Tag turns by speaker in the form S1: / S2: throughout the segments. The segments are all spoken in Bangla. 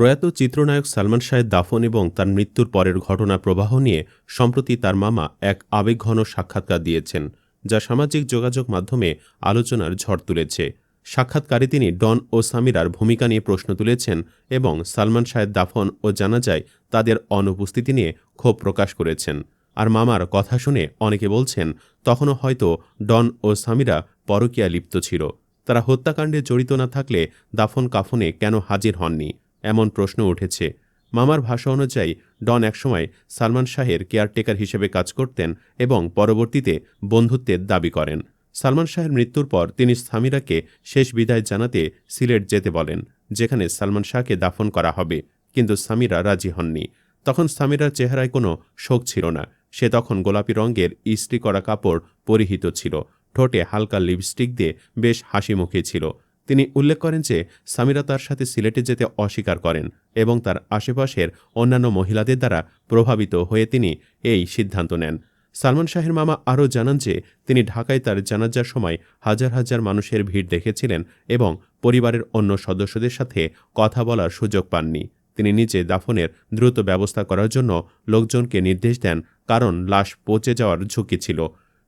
S1: প্রয়াত চিত্রনায়ক সালমান শাহের দাফন এবং তার মৃত্যুর পরের ঘটনার প্রবাহ নিয়ে সম্প্রতি তার মামা এক আবেগঘন সাক্ষাৎকার দিয়েছেন, যা সামাজিক যোগাযোগ মাধ্যমে আলোচনার ঝড় তুলেছে। সাক্ষাৎকারে তিনি ডন ও সামিরার ভূমিকা নিয়ে প্রশ্ন তুলেছেন এবং সালমান শাহের দাফন ও জানাজায় তাদের অনুপস্থিতি নিয়ে ক্ষোভ প্রকাশ করেছেন। আর মামার কথা শুনে অনেকে বলছেন, তখনও হয়তো ডন ও সামিরা পরকীয়া লিপ্ত ছিল। তারা হত্যাকাণ্ডে জড়িত না থাকলে দাফন কাফনে কেন হাজির হননি? এমন প্রশ্ন উঠেছে। মামার ভাষা অনুযায়ী, ডন একসময় সালমান শাহের কেয়ারটেকার হিসেবে কাজ করতেন এবং পরবর্তীতে বন্ধুত্বের দাবি করেন। সালমান শাহের মৃত্যুর পর তিনি সামিরাকে শেষ বিদায় জানাতে সিলেট যেতে বলেন, যেখানে সালমান শাহকে দাফন করা হবে, কিন্তু সামিরা রাজি হননি। তখন সামিরার চেহারায় কোনো শোক ছিল না। সে তখন গোলাপি রঙের ইস্ত্রি করা কাপড় পরিহিত ছিল। ঠোঁটে হালকা লিপস্টিক দিয়ে বেশ হাসি মুখে ছিল। তিনি উল্লেখ করেন যে সামিরা তার সাথে সিলেটে যেতে অস্বীকার করেন এবং তার আশেপাশের অন্যান্য মহিলাদের দ্বারা প্রভাবিত হয়ে তিনি এই সিদ্ধান্ত নেন। সালমান শাহের মামা আরও জানান যে তিনি ঢাকায় তার জানাজার সময় হাজার হাজার মানুষের ভিড় দেখেছিলেন এবং পরিবারের অন্য সদস্যদের সাথে কথা বলার সুযোগ পাননি। তিনি নিজে দাফনের দ্রুত ব্যবস্থা করার জন্য লোকজনকে নির্দেশ দেন, কারণ লাশ পচে যাওয়ার ঝুঁকি ছিল।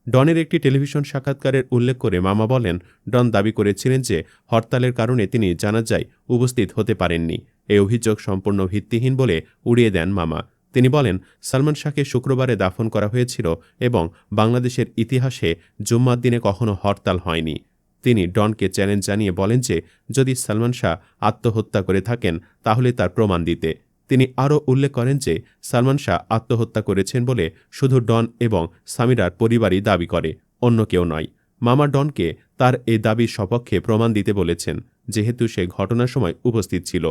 S1: ডনের একটি টেলিভিশন সাক্ষাৎকারের উল্লেখ করে মামা বলেন, ডন দাবি করেছিলেন যে হরতালের কারণে তিনি জানাজায় উপস্থিত হতে পারেননি। এই অভিযোগ সম্পূর্ণ ভিত্তিহীন বলে উড়িয়ে দেন মামা। তিনি বলেন, সালমান শাহকে শুক্রবারে দাফন করা হয়েছিল এবং বাংলাদেশের ইতিহাসে জুম্মার দিনে কখনো হরতাল হয়নি। তিনি ডনকে চ্যালেঞ্জ জানিয়ে বলেন যে, যদি সালমান শাহ আত্মহত্যা করে থাকেন, তাহলে তার প্রমাণ দিতে। তিনি আরও উল্লেখ করেন যে সালমান শাহ আত্মহত্যা করেছেন বলে শুধু ডন এবং সামিরার পরিবারই দাবি করে, অন্য কেউ নয়। মামা ডনকে তার এই দাবির সপক্ষে প্রমাণ দিতে বলেছেন, যেহেতু সে ঘটনার সময় উপস্থিত ছিল।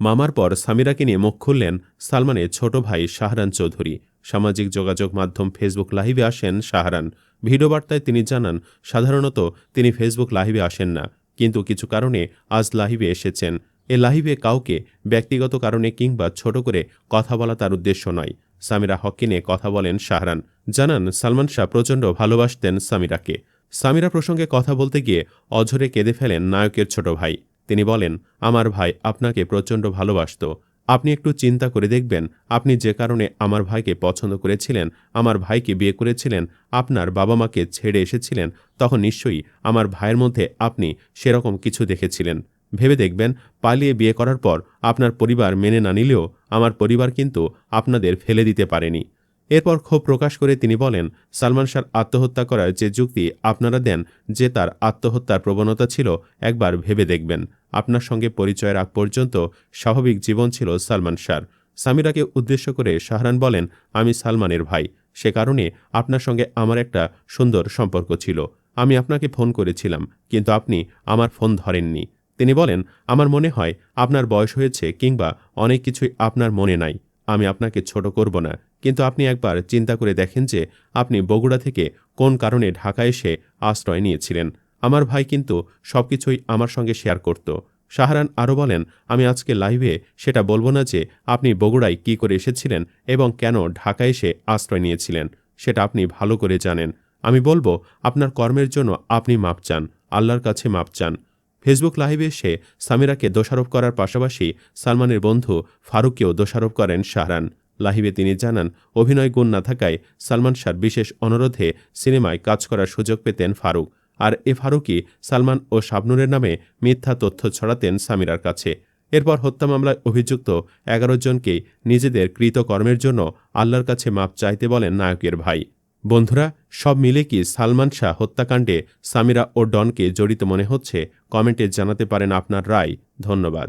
S1: মামার পর সামিরাকে নিয়ে মুখ খুললেন সালমানের ছোট ভাই শাহরান চৌধুরী। সামাজিক যোগাযোগ মাধ্যম ফেসবুক লাইভে আসেন শাহরান। ভিডিও বার্তায় তিনি জানান, সাধারণত তিনি ফেসবুক লাইভে আসেন না, কিন্তু কিছু কারণে আজ লাইভে এসেছেন। এ লাইভে কাউকে ব্যক্তিগত কারণে কিংবা ছোট করে কথা বলা তার উদ্দেশ্য নয়। সামিরা হককে নিয়ে কথা বলেন শাহরান। জানান, সালমান শাহ প্রচণ্ড ভালোবাসতেন সামিরাকে। সামিরা প্রসঙ্গে কথা বলতে গিয়ে অঝরে কেঁদে ফেলেন নায়কের ছোট ভাই। তিনি বলেন, আমার ভাই আপনাকে প্রচণ্ড ভালোবাসত। আপনি একটু চিন্তা করে দেখবেন, আপনি যে কারণে আমার ভাইকে পছন্দ করেছিলেন, আমার ভাইকে বিয়ে করেছিলেন, আপনার বাবা মাকে ছেড়ে এসেছিলেন, তখন নিশ্চয়ই আমার ভাইয়ের মধ্যে আপনি সেরকম কিছু দেখেছিলেন। ভেবে দেখবেন, পালিয়ে বিয়ে করার পর আপনার পরিবার মেনে না নিলেও আমার পরিবার কিন্তু আপনাদের ফেলে দিতে পারেনি। এরপর ক্ষোভ প্রকাশ করে তিনি বলেন, সালমান শাহ আত্মহত্যা করার যে যুক্তি আপনারা দেন, যে তার আত্মহত্যার প্রবণতা ছিল, একবার ভেবে দেখবেন। আপনার সঙ্গে পরিচয়ের আগ পর্যন্ত স্বাভাবিক জীবন ছিল সালমান শাহর। সামিরাকে উদ্দেশ্য করে শাহরান বলেন, আমি সালমানের ভাই। সে কারণে আপনার সঙ্গে আমার একটা সুন্দর সম্পর্ক ছিল। আমি আপনাকে ফোন করেছিলাম, কিন্তু আপনি আমার ফোন ধরেননি। তিনি বলেন, আমার মনে হয় আপনার বয়স হয়েছে কিংবা অনেক কিছুই আপনার মনে নাই। আমি আপনাকে ছোট করব না। কিন্তু আপনি একবার চিন্তা করে দেখেন যে আপনি বগুড়া থেকে কোন কারণে ঢাকা এসে আশ্রয় নিয়েছিলেন। আমার ভাই কিন্তু সবকিছুই আমার সঙ্গে শেয়ার করত। শাহরান আরও বলেন, আমি আজকে লাইভে সেটা বলব না যে আপনি বগুড়ায় কি করে এসেছিলেন এবং কেন ঢাকা এসে আশ্রয় নিয়েছিলেন। সেটা আপনি ভালো করে জানেন। আমি বলব, আপনার কর্মের জন্য আপনি মাপ চান। আল্লাহর কাছে মাপ চান। ফেসবুক লাইভে এসে সামিরাকে দোষারোপ করার পাশাপাশি সালমানের বন্ধু ফারুককেও দোষারোপ করেন শাহরান। লাহিবে তিনি জানান, অভিনয় গুণ না থাকায় সালমান শাহর বিশেষ অনুরোধে সিনেমায় কাজ করার সুযোগ পেতেন ফারুক। আর এ ফারুকই সালমান ও শাবনুরের নামে মিথ্যা তথ্য ছড়াতেন সামিরার কাছে। এরপর হত্যা মামলায় অভিযুক্ত এগারো জনকে নিজেদের কৃতকর্মের জন্য আল্লাহর কাছে মাপ চাইতে বলেন নায়কের ভাই। বন্ধুরা, সব মিলে কি সালমান শাহ হত্যাকাণ্ডে সামিরা ও ডনকে জড়িত মনে হচ্ছে? কমেন্টে জানাতে পারেন আপনার রায়। ধন্যবাদ।